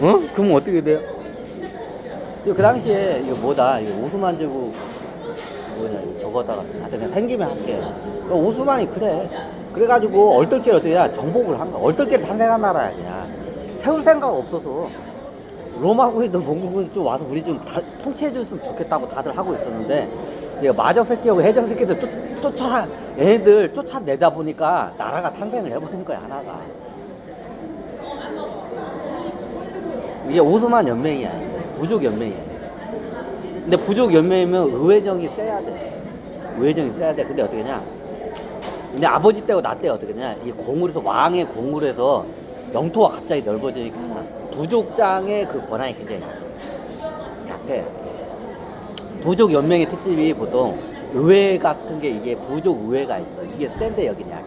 어? 그럼 어떻게 돼요? 그 당시에 이거 뭐다? 이거 오스만 제국 뭐냐 이거 저거다가 나한테 그냥 생기면 할게. 그 오스만이 그래. 그래가지고 얼떨결 어떻게 야 정복을 한 거야. 얼떨결 탄생한 나라야 그냥 세울 생각 없어서. 로마군이든 몽골군이 좀 와서 우리 좀 다, 통치해줬으면 좋겠다고 다들 하고 있었는데 이거 마적 새끼하고 해적 새끼들 쫓, 쫓아 얘네들 쫓아내다 보니까 나라가 탄생을 해버린 거야 하나가 이게 오스만 연맹이야 부족 연맹이야 근데 부족 연맹이면 의회정이 세야 돼. 의회정이 세야 돼. 근데 어떻게 냐? 근데 아버지 때고 나 때 어떻게 냐? 이 공울에서 왕의 공울에서 영토가 갑자기 넓어지니까 부족장의 그 권한이 굉장히 약해. 부족 연맹의 특집이 보통 의회 같은 게 이게 부족 의회가 있어. 이게 센데 여기는 약해.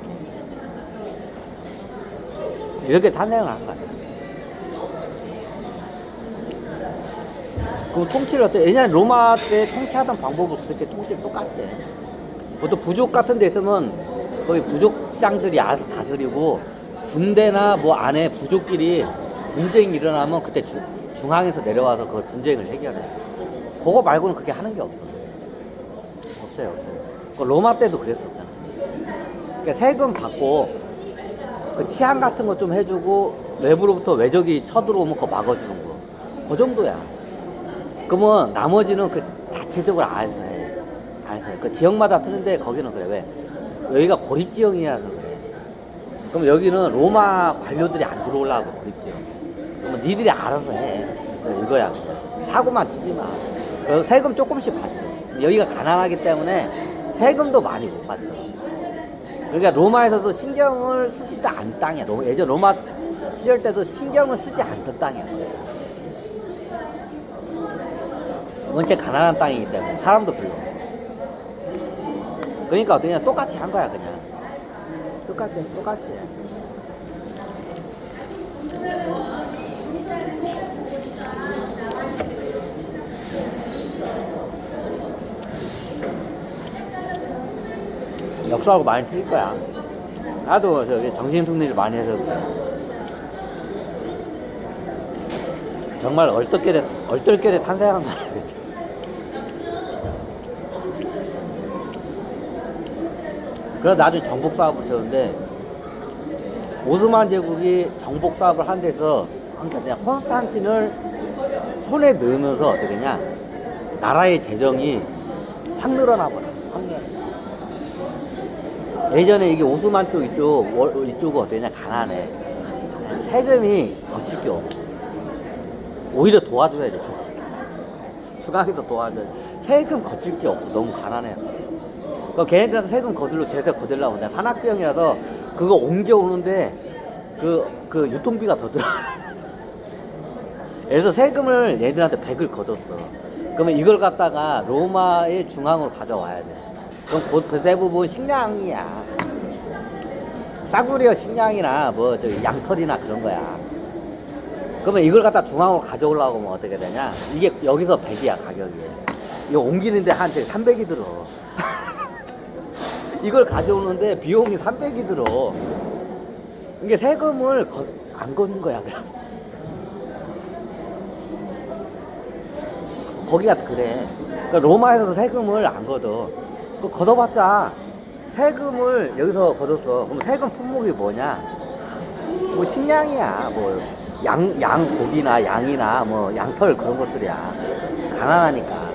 이렇게 탄생을 한 거야 그럼 통치를 어때? 옛날에 로마 때 통치하던 방법을 그렇게 통치를 똑같이 해. 보통 부족 같은 데 있으면 거기 부족장들이 알아서 다스리고 군대나 뭐 안에 부족끼리 분쟁이 일어나면 그때 주- 중앙에서 내려와서 그걸 분쟁을 해결해. 그거 말고는 그렇게 하는 게 없어. 없어요, 없어요. 그 로마 때도 그냥. 그러니까 세금 받고 그 치안 같은 거 좀 해주고 외부로부터 외적이 쳐들어오면 그거 막아주는 거. 그 정도야. 그러면 나머지는 그 자체적으로 알아서 해. 알아서 해. 그 지역마다 트는데 거기는 그래. 왜? 여기가 고립지역이라서 그래. 그럼 여기는 로마 관료들이 안 들어오려고 고립지역. 그러면 니들이 알아서 해. 이거야. 사고만 치지 마. 그래서 세금 조금씩 받죠. 여기가 가난하기 때문에 세금도 많이 못 받죠. 그러니까 로마에서도 신경을 쓰지도 않은 땅이야. 로- 예전 로마 시절 때도 신경을 쓰지 않던 땅이야. 원체 가난한 땅이기 때문에 사람도 별로. 그러니까 그냥 똑같이 한 거야 그냥. 똑같이 해, 똑같이. 해. 역사하고 많이 틀릴 거야. 나도 저기 정신승리를 많이 해서 그래. 정말 얼떨결에 얼떨결에 탄생한 거야. 그래서 나중에 정복 사업을 쳤는데 오스만 제국이 정복 사업을 한 데서 그러니까 그냥 콘스탄틴을 손에 넣으면서 어떻게 냐 나라의 재정이 확 늘어나 버려. 확 늘어나. 예전에 이게 오스만 쪽 이쪽 월- 이쪽은 어떠냐 가난해. 세금이 거칠 게 없어. 오히려 도와줘야 돼. 중앙에서 도와줘야 돼. 세금 거칠 게 없어. 너무 가난해서. 그 걔네들한테 세금 거들로 제세 거들라고 내가 산악지형이라서 그거 옮겨오는데 그, 그 유통비가 더 들어. 그래서 세금을 얘들한테 100을 거뒀어. 그러면 이걸 갖다가 로마의 중앙으로 가져와야 돼. 그럼 그 대부분 식량이야. 싸구려 식량이나 뭐 저기 양털이나 그런 거야. 그러면 이걸 갖다 중앙으로 가져오려고 하면 어떻게 되냐? 이게 여기서 100이야 가격이. 이거 옮기는데 한 300이 들어. 이걸 가져오는데 비용이 300이 들어. 이게 세금을 거- 안 걷는 거야. 그냥. 거기가 그래. 그러니까 로마에서도 세금을 안 걷어. 그 걷어봤자 세금을 여기서 걷었어. 그럼 세금 품목이 뭐냐? 뭐 식량이야. 뭐 양, 양 고기나 양이나 뭐 양털 그런 것들이야. 가난하니까.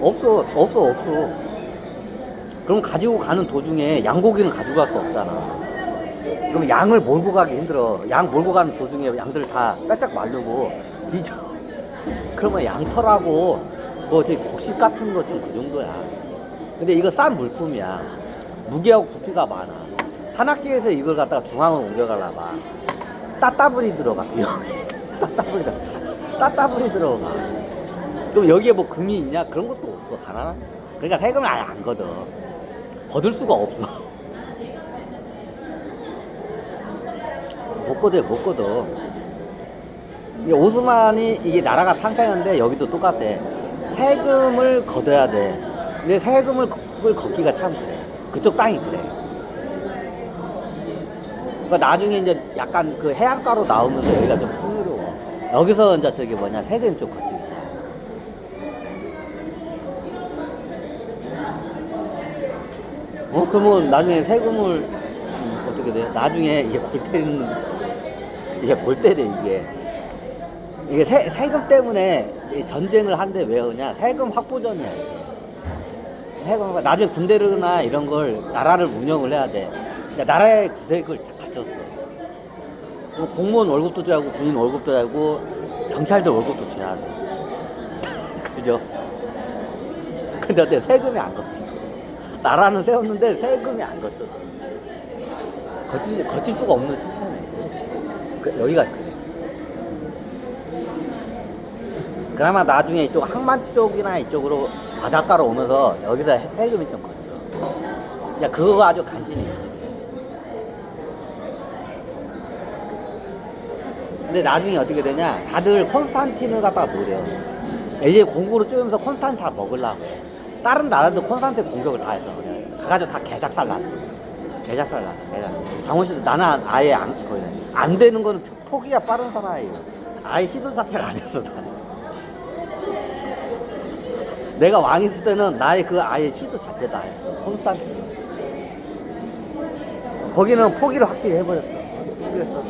없어, 없어, 없어. 그럼 가지고 가는 도중에 양고기는 가져갈 수 없잖아. 그럼 양을 몰고 가기 힘들어. 양 몰고 가는 도중에 양들 다 빼짝 마르고 뒤져. 그러면 양털하고 뭐 저기 곡식 같은 거 좀 그 정도야. 근데 이거 싼 물품이야. 무게하고 부피가 많아. 산악지에서 이걸 갖다가 중앙으로 옮겨가려고 봐. 따따블이 들어가. 따따블이 따따블이 들어가. 그럼 여기에 뭐 금이 있냐? 그런 것도 없어. 가난한. 그러니까 세금을 아예 안 걷어. 거둘 수가 없어. 못 걷어, 못 걷어. 이게 오스만이 이게 나라가 탄생했는데 여기도 똑같아. 세금을 걷어야 돼. 근데 세금을 걷- 걷기가 참 그래. 그쪽 땅이 그래. 그러니까 나중에 이제 약간 그 해안가로 나오면서 여기가 좀 풍요로워. 여기서 이제 저기 뭐냐 세금 좀 거치기 시작. 어 그러면 나중에 세금을 음, 어떻게 돼? 나중에 이게 골 때리는 이게 골 때려 이게 이게 세, 세금 때문에 이 전쟁을 한데 왜 그러냐 세금 확보전이야 이게. 세금 나중에 군대나 이런 걸 나라를 운영을 해야 돼. 근데 나라의 구색을 다 갖췄어. 공무원 월급도 줘야 하고 군인 월급도 줘야 하고 경찰도 월급도 줘야 돼. 그죠? 근데 어때 세금이 안 걷지. 나라는 세웠는데 세금이 안 걷죠. 거칠, 거칠 수가 없는 시스템이지. 그, 여기가 그래. 그나마 나중에 이쪽 항만 쪽이나 이쪽으로 바닷가로 오면서 여기서 해- 세금이 좀 걷죠. 야, 그거 아주 간신히. 근데 나중에 어떻게 되냐? 다들 콘스탄틴을 갖다가 노려. 이제 공구로 쪼면서 콘스탄틴 다 먹으려고. 다른 나라도 콘스탄틴 공격을 다 했어. 그냥. 가가지고 다 개작살 났어. 개작살 났어. 개작. 장훈 씨도 나는 아예 안, 거의 안 되는 거는 포- 포기가 빠른 사람이에요. 아예 시도 자체를 안 했어, 나는. 내가 왕 있을 때는 나의 그 아예 시도 자체도 안 했어. 콘스탄틴. 거기는 포기를 확실히 해버렸어. 포기했어.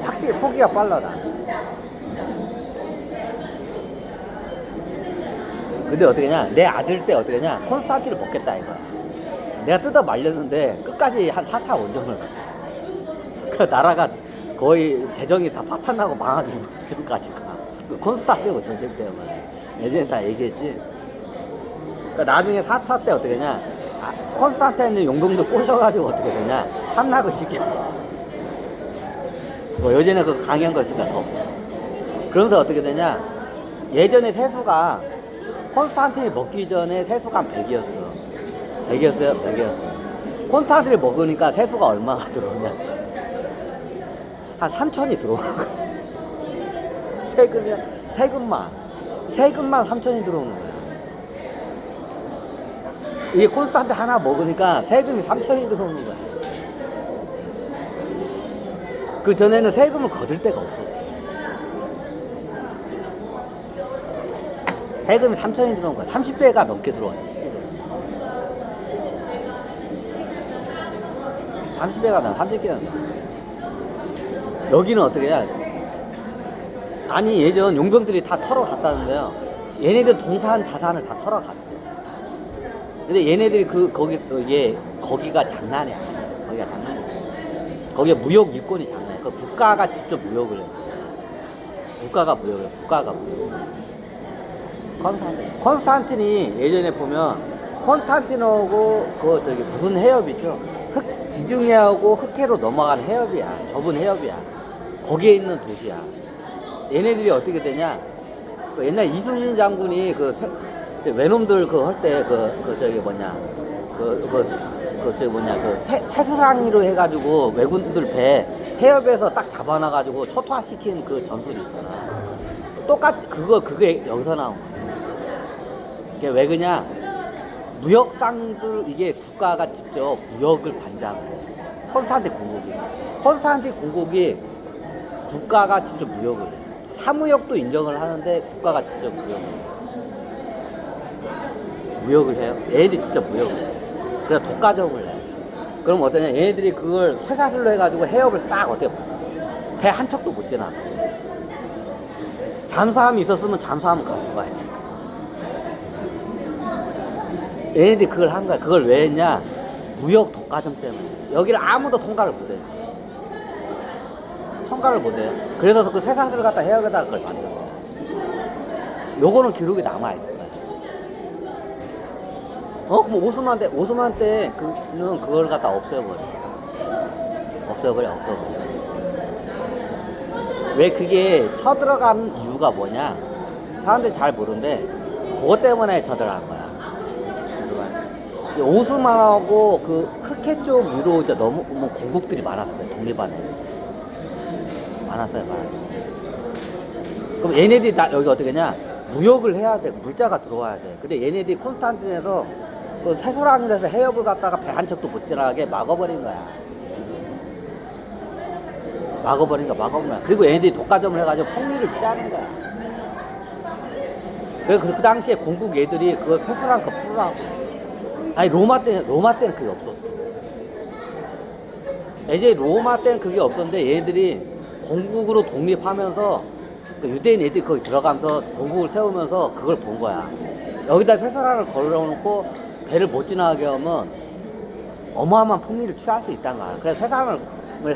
확실히 포기가 빨라, 나. 근데 어떻게 냐? 내 아들 때 어떻게 냐? 콘스탄틴을 먹겠다, 이거. 내가 뜯어 말렸는데 끝까지 한 4차 원정을 가. 그 나라가 거의 재정이 다 파탄나고 망하기 직전까지 가. 그 콘스탄틴 전쟁 때문에. 예전에 다 얘기했지. 그러니까 나중에 4차 때 어떻게 냐? 아, 콘스탄틴 용병들 꼬셔가지고 어떻게 되냐? 함락을 시켜. 뭐 예전에 그 강연 거 있으니까 더. 그러면서 어떻게 되냐? 예전에 세수가 콘스탄틴이 먹기 전에 세수가 한 100이었어. 100이었어요? 100이었어. 콘스탄틴을 먹으니까 세수가 얼마가 들어오냐? 한 3천이 들어오는 거야. 세금이, 세금만. 세금만 3천이 들어오는 거야. 이게 콘스탄틴 하나 먹으니까 세금이 3천이 들어오는 거야. 그 전에는 세금을 거둘 데가 없어. 세금이 3천이 들어온 거야. 30배가 넘게 들어왔어. 30배가 나, 30배가 나. 여기는 어떻게 해야 아니, 예전 용병들이 다 털어갔다는데요. 얘네들 동산 자산을 다 털어갔어. 근데 얘네들이 그, 거기, 어, 얘, 거기가 장난이야. 거기가 장난이야. 거기에 무역 일권이 장난이야. 그 국가가 직접 무역을 해. 국가가 무역을 해. 국가가 무역을 해. 컨스탄틴. 컨스탄틴이 예전에 보면 콘스탄틴하고 그 저기 무슨 해협 있죠? 흑 지중해하고 흑해로 넘어간 해협이야. 좁은 해협이야. 거기에 있는 도시야. 얘네들이 어떻게 되냐? 그 옛날 이순신 장군이 그 세, 저 외놈들 그 할 때 그 그 저기 뭐냐 그그그 저기 뭐냐 그 세, 세수상이로 해가지고 외군들 배 해협에서 딱 잡아놔가지고 초토화시킨 그 전술이 있잖아. 똑같 그거 그게 여기서 나온 거야. 이게 왜 그냐? 무역상들 이게 국가가 직접 무역을 관장해. 콘스탄틴 공국이. 콘스탄틴 공국이 국가가 직접 무역을 해. 사무역도 인정을 하는데 국가가 직접 무역을 해. 무역을 해요. 얘네들이 직접 무역을 해. 그래서 독과점을 해. 그럼 어떠냐? 얘네들이 그걸 쇠사슬로 해가지고 해협을 딱 어떻게 배한 척도 못 지나. 잠수함이 있었으면 잠수함을 갈 수가 있어. 얘네들이 그걸 한 거야. 그걸 왜 했냐? 무역 독과점 때문에. 여기를 아무도 통과를 못 해. 통과를 못 해요. 그래서 그 쇠사슬을 갖다 해역에다가 그걸 만든 거야. 요거는 기록이 남아있을 거야. 어? 그럼 오스만 때, 오스만 때, 그는 그걸 갖다 없애버려. 없애버려, 없애버려. 왜 그게 쳐들어간 이유가 뭐냐? 사람들이 잘 모르는데, 그것 때문에 쳐들어간 거야. 이 오스만하고 그 흑해 쪽 위로 이제 너무 뭐 공국들이 많았어요. 독립하는. 많았어요, 많았어요. 그럼 얘네들이 다 여기 어떻게 냐 무역을 해야 돼. 물자가 들어와야 돼. 근데 얘네들이 콘스탄틴에서 그 세수랑이라 해서 해협을 갔다가 배 한 척도 못 지나가게 막아버린 거야. 막아버리니까 막아버려. 그리고 얘네들이 독과점을 해가지고 폭리를 취하는 거야. 그래서 그 당시에 공국 애들이 그거 세수랑 그 풀으라고. 아니 로마 때는 로마 때는 그게 없었어. 이제 로마 때는 그게 없었는데 얘들이 공국으로 독립하면서 그 유대인 애들이 거기 들어가면서 공국을 세우면서 그걸 본 거야. 여기다 세사랑을 걸어놓고 배를 못 지나가게 하면 어마어마한 폭리를 취할 수 있다는 거야. 그래서 세상을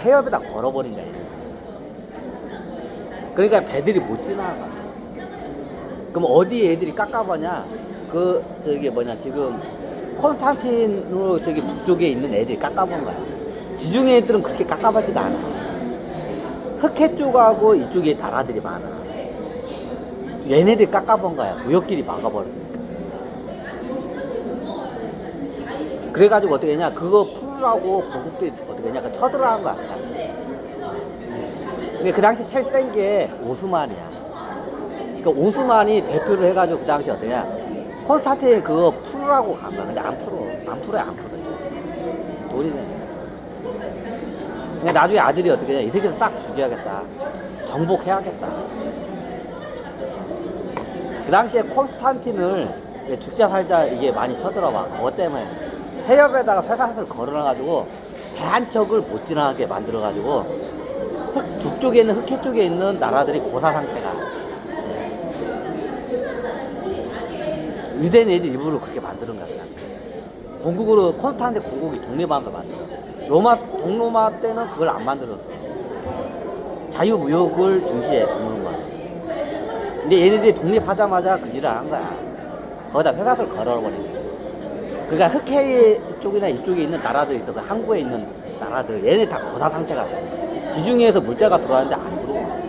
해협에다 걸어버린 거야. 그러니까 배들이 못 지나가. 그럼 어디 애들이 깎아보냐? 그 저기 뭐냐 지금 콘스탄틴으로 저기 북쪽에 있는 애들이 깎아본 거야. 지중해 애들은 그렇게 깎아보지가 않아. 흑해 쪽하고 이쪽에 나라들이 많아. 얘네들 깎아본 거야. 무역길이 막아버렸으니까. 그래가지고 어떻게 했냐? 그거 풀으라고 건국들이 어떻게 했냐? 그 쳐들어간 거야. 근데 그 당시 제일 센 게 오스만이야. 그러니까 오스만이 대표를 해가지고 그 당시 어떠냐? 콘스탄틴 그거 풀으라고. 근데 안 풀어. 안 풀어요, 안 풀어. 내. 근데 나중에 아들이 어떻게 해? 이 새끼를 싹 죽여야겠다. 정복해야겠다. 그 당시에 콘스탄틴을 죽자 살자 이게 많이 쳐들어봐. 그것 때문에 해협에다가 쇠사슬 걸어놔가지고 배 한 척을 못 지나가게 만들어가지고 흑, 북쪽에 있는 흑해 쪽에 있는 나라들이 고사 상태가 유대인 애들 일부러 그렇게 만드는 거야. 공국으로 콘스탄틴 공국이 독립한 걸 만들어. 로마 동로마 때는 그걸 안 만들었어. 자유무역을 중시해 동로마. 근데 얘네들이 독립하자마자 그 일을 한 거야. 거기다 회사를 걸어버린 거야. 그러니까 흑해 쪽이나 이쪽에 있는 나라들 있어. 그 항구에 있는 나라들. 얘네 다 고사 상태가 돼. 지중해에서 물자가 들어왔는데 안 들어와.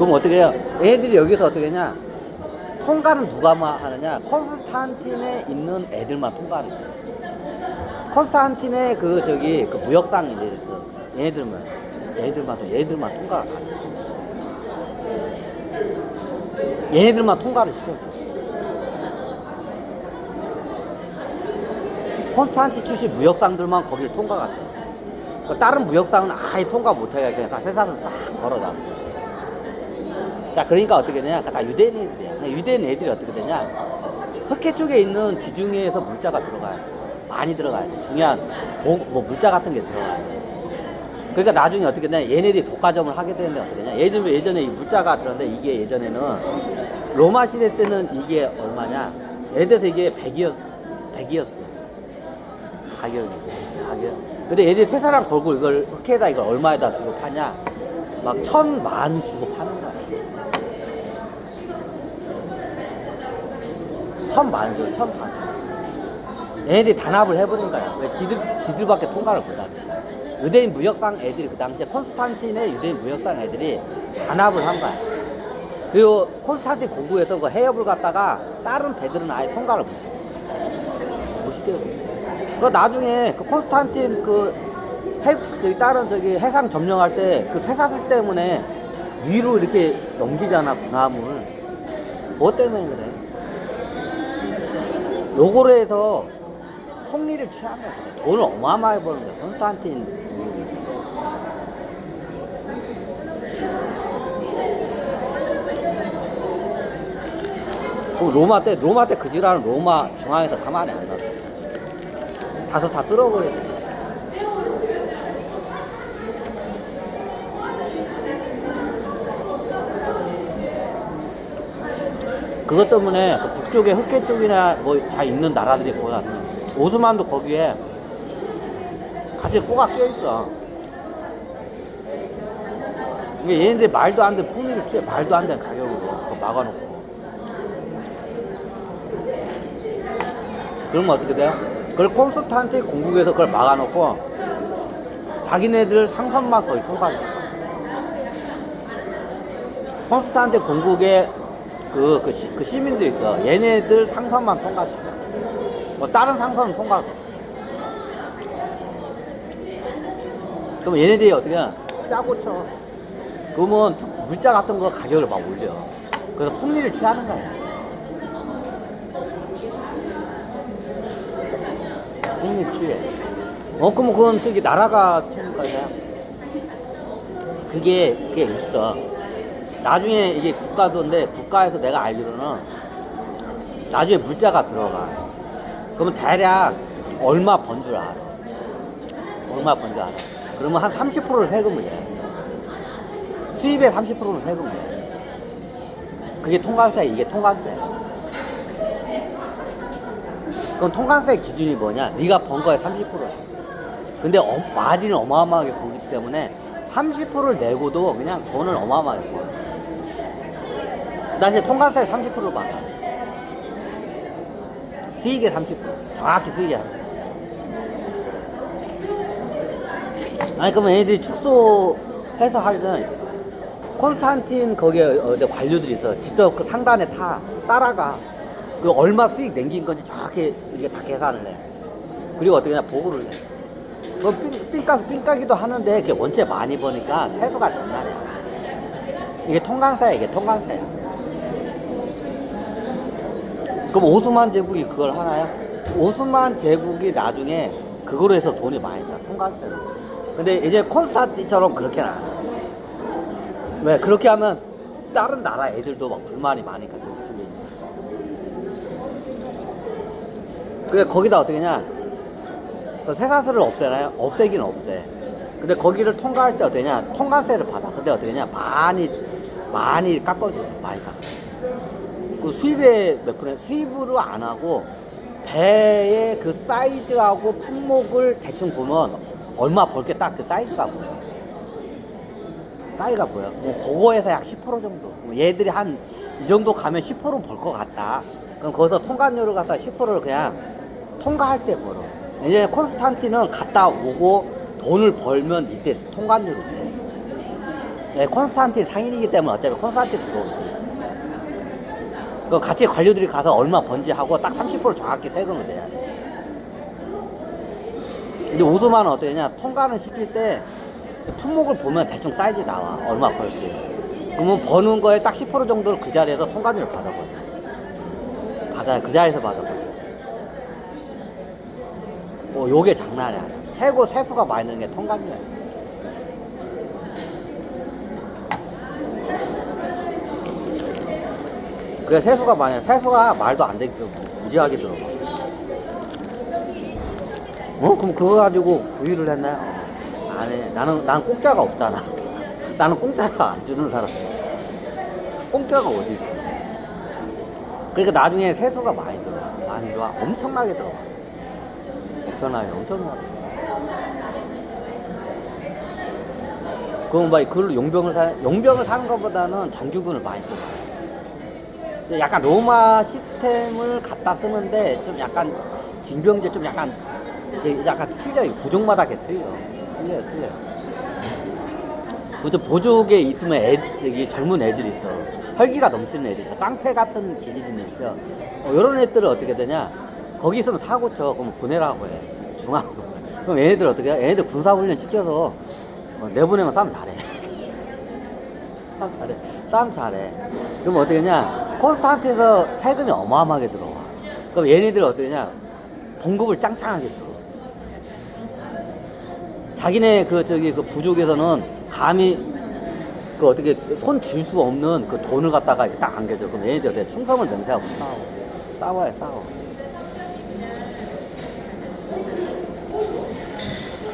그럼 어떻게 해요? 얘네들이 여기서 어떻게 하냐? 통과는 누가 마- 하느냐? 콘스탄틴에 있는 애들만 통과하는 거야. 콘스탄틴의 그 저기 그 무역상이 이제 있어. 얘네들만 통- 얘네들만 통과가 가능. 얘네들만 통과를 시켜줘. 콘스탄틴 출신 무역상들만 거기를 통과가 돼. 그 다른 무역상은 아예 통과 못하게 그냥 다 세상에서 딱 걸어놨어. 자, 그러니까 어떻게 되냐? 다 유대인 애들이야. 유대인 애들이 어떻게 되냐? 흑해 쪽에 있는 지중해에서 물자가 들어가요. 많이 들어가요. 중요한 뭐, 뭐 물자 같은 게 들어가요. 그러니까 나중에 어떻게 되냐? 얘네들이 독과점을 하게 되는데 어떻게 되냐? 들면 예전에 이 물자가 들었는데 이게 예전에는 로마 시대 때는 이게 얼마냐? 예를 들어서 이게 100이었, 100이었어. 가격이. 가격. 근데 얘들이 세 사람 걸고 이걸 흑해에다 이걸 얼마에다 주고 파냐? 막 천 만 주고 파는 거야. 천만 줘, 천만 줘. 얘네들이 단합을 해버린 거야. 왜 지들, 지들밖에 통과를 못하니까. 유대인 무역상 애들이 그 당시에 콘스탄틴의 유대인 무역상 애들이 단합을 한 거야. 그리고 콘스탄틴 공부에서 그 해협을 갔다가 다른 배들은 아예 통과를 못 시켜. 못 시켜요. 그 나중에 그 콘스탄틴 그 해, 저기 다른 저기 해상 점령할 때 그 쇠사슬 때문에 위로 이렇게 넘기잖아, 군함을. 그것 때문에 그래. 요거로 해서 폭리를 취한 거야. 돈을 어마어마하게 버는. 콘스탄틴. 공격이. 그럼 로마 때, 로마 때 그 지랄은 로마 중앙에서 가만히 안 놔둬. 다서 다 쓸어버려. 그것 때문에 그 북쪽에 흑해 쪽이나 뭐 다 있는 나라들이 같아. 오스만도 거기에 같이 꼬가 껴있어. 이게 얘네들 말도 안 되는 풍리를 취해 말도 안 되는 가격으로 막아놓고. 그러면 어떻게 돼요? 그걸 콘스탄틴 공국에서 그걸 막아놓고 자기네들 상선만 거의 통과해. 콘스탄틴 공국에 그, 그, 시, 그 시민들 있어. 얘네들 상선만 통과시켰어. 뭐 다른 상선은 통과. 그럼 얘네들이 어떻게 하냐? 짜고 쳐. 그러면 투- 물자 같은 거 가격을 막 올려. 그래서 풍리를 취하는 거야. 풍리 취해. 어, 그럼 그건 저기 나라가 책임까지야. 그게, 그게 있어. 나중에 이게 국가도인데, 국가에서 내가 알기로는 나중에 물자가 들어가. 그러면 대략 얼마 번 줄 알아. 얼마 번 줄 알아. 그러면 한 30%를 세금을 내. 수입의 30%는 세금을 내. 그게 통관세, 이게 통관세. 그럼 통관세 기준이 뭐냐? 네가 번 거에 30%야. 근데 어, 마진을 어마어마하게 보기 때문에 30%를 내고도 그냥 돈을 어마어마하게 벌어. 나 이제 통관세를 30%를 받아. 수익의 30%. 정확히 수익의 30%. 아니, 그러면 얘네들이 축소해서 하려면 콘스탄틴 거기에 어, 내 관료들이 있어. 직접 그 상단에 타, 따라가. 그 얼마 수익 남긴 건지 정확히 이게 다 계산을 해. 그리고 어떻게 냐 보고를 해. 그 삥, 삥까서 삥까기도 하는데 그게 원체 많이 버니까 세수가 장난이야. 이게 통관세야, 이게 통관세야. 그럼 오스만 제국이 그걸 하나요? 오스만 제국이 나중에 그거로 해서 돈이 많이 들어, 통관세로. 근데 이제 콘스탄틴처럼 그렇게는 안 해. 왜? 그렇게 하면 다른 나라 애들도 막 불만이 많으니까. 그래, 거기다 어떻게 냐그 쇠사슬을 없애나요? 없애긴 없애. 근데 거기를 통과할 때 어떠냐? 통관세를 받아. 근데 어떠냐? 많이, 많이 깎아줘. 많이 깎아. 그 수입에 몇 프로, 수입으로 안 하고, 배의 그 사이즈하고 품목을 대충 보면 얼마 벌게 딱 그 사이즈가 보여. 사이즈가 보여. 뭐, 그거에서 약 10% 정도. 뭐 얘들이 한, 이 정도 가면 10%벌 것 같다. 그럼 거기서 통관료를 갖다 10%를 그냥 통과할 때 벌어. 이제 콘스탄틴은 갔다 오고 돈을 벌면 이때 통관료를 내. 네, 콘스탄틴 상인이기 때문에 어차피 콘스탄틴 들어오거든. 그 같이 관료들이 가서 얼마 번지 하고 딱 30% 정확히 세금을 내야 돼. 근데 오스만은 어떠냐? 통관을 시킬 때 품목을 보면 대충 사이즈 나와. 얼마 벌지. 그러면 버는 거에 딱 10% 정도를 그 자리에서 통관료를 받아버려. 받아요. 그 자리에서 받아버려. 뭐 요게 장난이 아니야. 최고 세수가 많이 드는 게 통관료야. 그래 세수가 많이 세수가 말도 안 되게 무지하게 들어가. 어? 그럼 그거 가지고 구이를 했나요? 어, 안 해. 나는 난 공짜가 없잖아. 나는 공짜를 안 주는 사람. 공짜가 어디 있어? 그러니까 나중에 세수가 많이 들어가. 많이 들어가. 엄청나게 들어가. 엄청나게 엄청나게. 그럼 막 그걸로 용병을 사 용병을 사는 것보다는 정규군을 많이 뽑아. 요 약간 로마 시스템을 갖다 쓰는데 좀 약간 징병제 좀 약간 이제 약간 틀려요. 부족마다 게 틀려. 틀려요, 틀려요. 보조 보족에 있으면 애, 저기 젊은 애들이 있어. 혈기가 넘치는 애들이 있어. 깡패 같은 기질인 애 있죠. 어, 이런 애들은 어떻게 되냐? 거기 있으면 사고 쳐. 그럼 보내라고 해. 중앙으로. 그럼 얘네들 어떻게 해? 얘네들 군사훈련 시켜서 어, 내보내면 싸움 잘해. 싸움 잘해. 싸움 잘해. 그럼 어떻게 하냐? 콘스탄트에서 세금이 어마어마하게 들어와. 그럼 얘네들 어떻게 하냐? 봉급을 짱짱하게 줘. 자기네 그 저기 그 부족에서는 감히 그 어떻게 손쥘수 없는 그 돈을 갖다가 이렇게 딱 안겨줘. 그럼 얘네들 어떻게 충성을 맹세하고 싸워. 싸워야 싸워.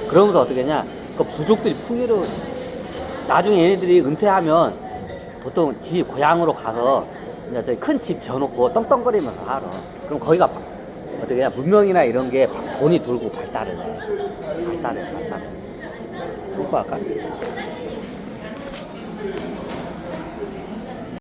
그러면서 어떻게 하냐? 그 부족들이 풍요로워. 나중에 얘네들이 은퇴하면 보통 지 고향으로 가서 이제 저기 큰집 지어놓고 떵떵거리면서 살아. 그럼 거기가 바- 어떻게 냐 문명이나 이런 게 바- 돈이 돌고 발달을 해. 발달해, 발달해. 그거 할까?